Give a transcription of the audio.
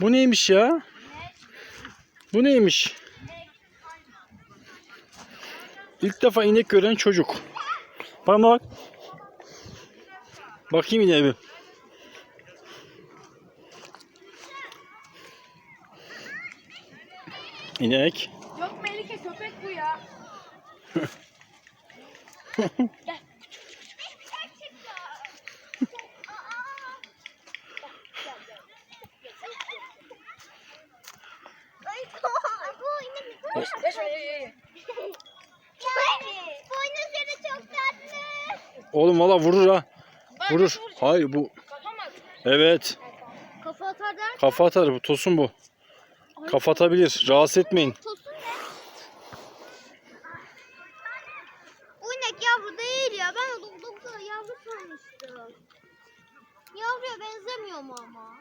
Bu neymiş ya? Bu neymiş? İlk defa inek gören çocuk. Bana bak. Bakayım ineğe bir. İnek. Yok Melike köpek bu ya. Koş koş. Boynuzları çok tatlı. Oğlum valla vurur ha. Vurur. Hayır bu. Evet. Kafa atar der. Kafa atar bu tosun bu. Kafa atabilir. Rahatsız etmeyin. Bu inek yavru değil ya. Ben doktor yavru sanmıştım. Yavruya benzemiyor mu ama?